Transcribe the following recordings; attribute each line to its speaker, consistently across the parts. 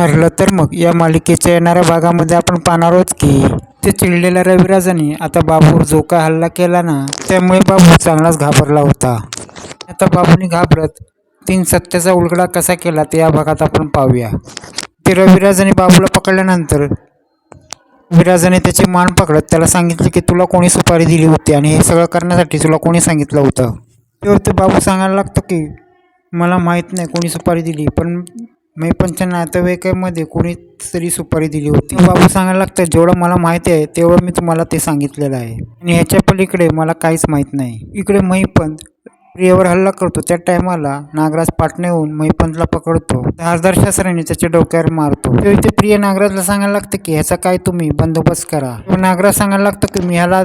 Speaker 1: ठरलं तर मग या मालिकेच्या येणाऱ्या भागामध्ये आपण पाहणार आहोत की. ते चिडलेल्या रविराजाने आता बाबूवर जो काय हल्ला केला ना त्यामुळे बाबू चांगलाच घाबरला होता. आता बाबूने घाबरत तीन सत्याचा उलगडा कसा केला ते या भागात आपण पाहूया. ते रविराजाने बाबूला पकडल्यानंतर विराजाने त्याची मान पकडत त्याला सांगितले की तुला कोणी सुपारी दिली होती आणि हे सगळं करण्यासाठी तुला कोणी सांगितलं होतं. तेव्हा ते बाबू सांगायला लागतो की मला माहीत नाही कोणी सुपारी दिली पण मैपणच्या नातेवाईकामध्ये कोणी तरी सुपारी दिली होती. बाबू सांगायला लागतं जेवढं मला माहिती आहे तेवढं मी तुम्हाला ते सांगितलेलं आहे. आणि ह्याच्या पलीकडे मला काहीच माहीत नाही. इकडे मैपण प्रियावर हल्ला करतो. त्या टायमाला नागराज पाटणे येऊन पकडतो. धारदार शास्त्राने त्याच्या डोक्यावर मारतो. तेव्हा ते प्रिय नागराजला सांगायला लागतं की ह्याचा काय तुम्ही बंदोबस्त करा? नागराज सांगायला लागतं की मी ह्याला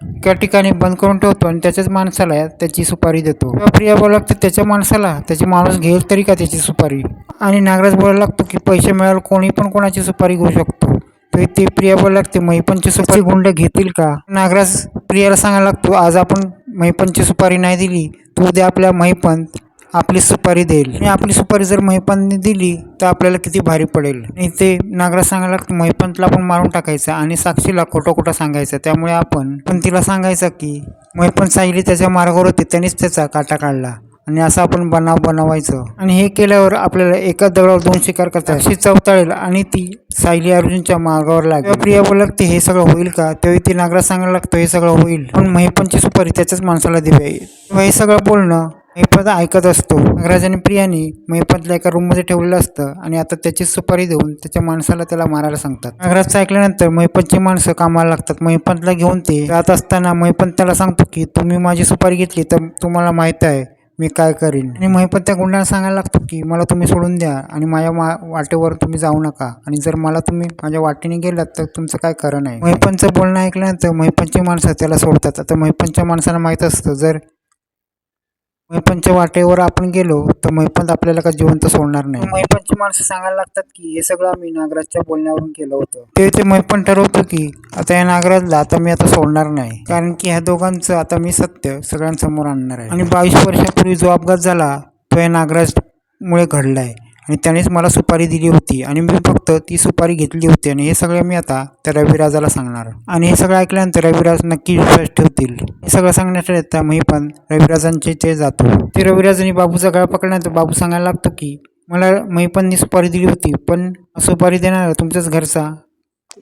Speaker 1: त्या ठिकाणी बंद करून ठेवतो आणि त्याच्याच माणसाला त्याची सुपारी देतो. तेव्हा प्रिया बोलायला लागतो त्याच्या माणसाला त्याची माणूस घेईल तरी का त्याची सुपारी? आणि नागराज बोलायला लागतो की पैसे मिळाल कोणी पण कोणाची सुपारी घेऊ शकतो. तर ते प्रिया बोलायला लागते मैपंची सुपारी गुंड घेतील का? नागराज प्रियाला सांगायला लागतो आज आपण मैपनची सुपारी नाही दिली तू उद्या आपल्या मैपंत आपली सुपारी देईल. आणि आपली सुपारी जर महिपंतने दिली तर आपल्याला किती भारी पडेल. आणि ते नागराज सांगायला लागतं महिपंतला पण मारून टाकायचं आणि साक्षीला खोटं खोटं सांगायचं. त्यामुळे आपण पण तिला सांगायचं की महिपंत सायली त्याच्या मार्गावर होती त्यानेच त्याचा काटा काढला. आणि असं आपण बनाव बनवायचं. आणि हे केल्यावर आपल्याला एकाच दगडावर दोन शिकार करतात. अशी चवताळेल आणि ती सायली अर्जुनच्या मार्गावर लागेल. प्रिया बोलत ते हे सगळं होईल का? तेव्हा ती नागराज सांगायला लागतं हे सगळं होईल. पण महिपंची सुपारी त्याच्याच माणसाला दिली. हे सगळं बोलणं महिपत ऐकत असतो. नागराजाने प्रियाने महिपतला एका रूममध्ये ठेवलेलं असतं आणि आता त्याची सुपारी देऊन त्याच्या माणसाला त्याला मारायला सांगतात. नागराजचं ऐकल्यानंतर महिपतची माणसं कामाला लागतात. महिपतला घेऊन ते जात असताना महिपत त्याला सांगतो की तुम्ही माझी सुपारी घेतली तर तुम्हाला माहीत आहे मी काय करीन. आणि महिपत त्या गुंडाला सांगायला लागतो की मला तुम्ही सोडून द्या आणि माझ्या मा वाटेवर तुम्ही जाऊ नका. आणि जर मला तुम्ही माझ्या वाटेने गेलात तर तुमचं काय खरं नाही. महिपतचं बोलणं ऐकल्यानंतर महिपतची माणसं त्याला सोडतात. आता महिपतच्या माणसाला माहीत असतं जर मैपनच्या वाटेवर आपण गेलो तर मैपंत आपल्याला का जिवंत सोडणार नाही. मैपनची माणसं सांगायला लागतात की हे सगळं आम्ही नागराजच्या बोलण्यावरून केलं होतं. ते ते मैपन ठरवतो की आता या नागराजला आता मी आता सोडणार नाही. कारण की ह्या दोघांचं आता मी सत्य सगळ्यांसमोर आणणार आहे. आणि बावीस वर्षापूर्वी जो अपघात झाला तो या नागराजमुळे घडलाय. आणि त्यानेच मला सुपारी दिली होती आणि मी फक्त ती सुपारी घेतली होती आणि हे सगळं मी आता त्या रविराजाला सांगणार. आणि हे सगळं ऐकल्यानंतर रविराज नक्की विश्वास ठेवतील. हे सगळं सांगण्याच्या येता मी पण रविराजांचे ते जातो. ते रविराजांनी बाबूचा गळा पकडल्यानंतर बाबू सांगायला लागतो की मला महिपननी सुपारी दिली होती पण सुपारी देणारा तुमच्याच घरचा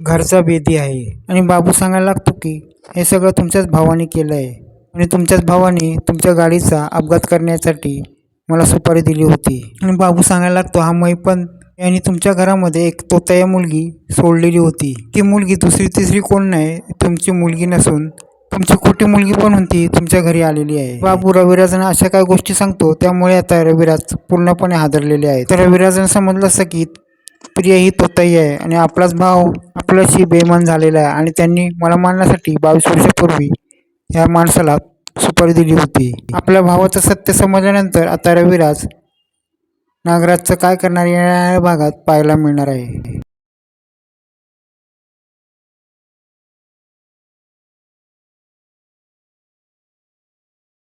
Speaker 1: घरचा बेदी आहे. आणि बाबू सांगायला लागतो की हे सगळं तुमच्याच भावाने केलं आहे आणि तुमच्याच भावाने तुमच्या गाडीचा अपघात करण्यासाठी मला सुपारी दिली होती. आणि बाबू सांगायला लागतो हा मैपण यांनी तुमच्या घरामध्ये एक तोतया मुलगी सोडलेली होती. ती मुलगी दुसरी तिसरी कोण नाही तुमची मुलगी नसून तुमची खोटी मुलगी पण होती तुमच्या घरी आलेली आहे. बाबू रविराजन अशा काही गोष्टी सांगतो त्यामुळे आता रविराज पूर्णपणे हादरलेले आहे तर रविराजन समजलं असं की प्रिय ही तोताई आहे आणि आपलाच भाव आपल्याशी बेमान झालेला आहे आणि त्यांनी मला मानण्यासाठी बावीस वर्षापूर्वी या माणसाला सुपारी दिली होती. आपल्या भावाचं सत्य समजल्यानंतर आता रविराज नागराजचं काय करणार या भागात पाहायला मिळणार आहे.